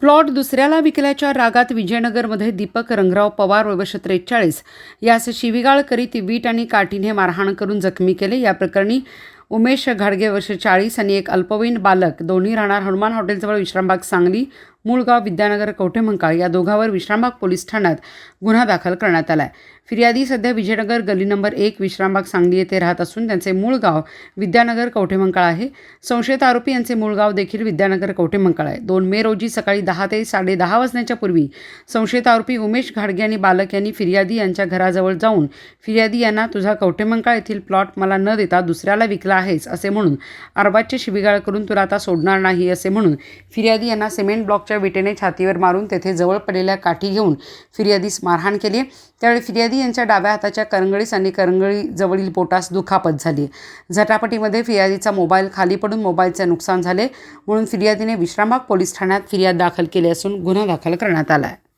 Plot दुसऱ्याला विकल्याच्या रागात विजयनगरमध्ये दीपक रंगराव पवार वयवश त्रेचाळीस. यास शिवीगाळ करीत वीट आणि काठीने मारहाण करून जखमी केले. या प्रकरणी उमेश घाडगे वर्ष चाळीस आणि एक अल्पवयीन बालक. दोन्ही राहणार हनुमान हॉटेलजवळ विश्रामबाग सांगली मूळगाव विद्यानगर कवठेमंकाळ या दोघांवर विश्रामबाग पोलीस ठाण्यात गुन्हा दाखल करण्यात आला आहे फिर्यादी सध्या विजयनगर गल्ली नंबर एक विश्रामबाग सांगली येथे राहत असून त्यांचे मूळ गाव विद्यानगर कवठेमंकाळ आहे. संशयित आरोपी यांचे मूळ गाव देखील विद्यानगर कवठेमंकाळ आहे. दोन मे रोजी सकाळी दहा ते साडे दहा वाजण्याच्या पूर्वी संशयित आरोपी उमेश घाडगे आणि बालक यांनी फिर्यादी यांच्या घराजवळ जाऊन फिर्यादी यांना तुझा कवठेमंकाळ येथील प्लॉट मला न देता दुसऱ्याला विकला आहेस असे म्हणून. अर्बाजचे शिबिगाळ करून तुला आता सोडणार नाही असे म्हणून. फिर्यादी यांना सिमेंट ब्लॉकच्या विटेने छातीवर मारून तेथे जवळ पडलेल्या काठी घेऊन फिर्यादीस मारहाण केली. त्यावेळी फिर्यादी यांच्या डाव्या हाताच्या करंगळीस आणि करंगळी जवळील पोटास दुखापत झाली. झटापटीमध्ये फिर्यादीचा मोबाईल खाली पडून मोबाईलचे नुकसान झाले म्हणून फिर्यादीने विश्रामबाग पोलीस ठाण्यात फिर्याद दाखल केली असून गुन्हा दाखल करण्यात आला आहे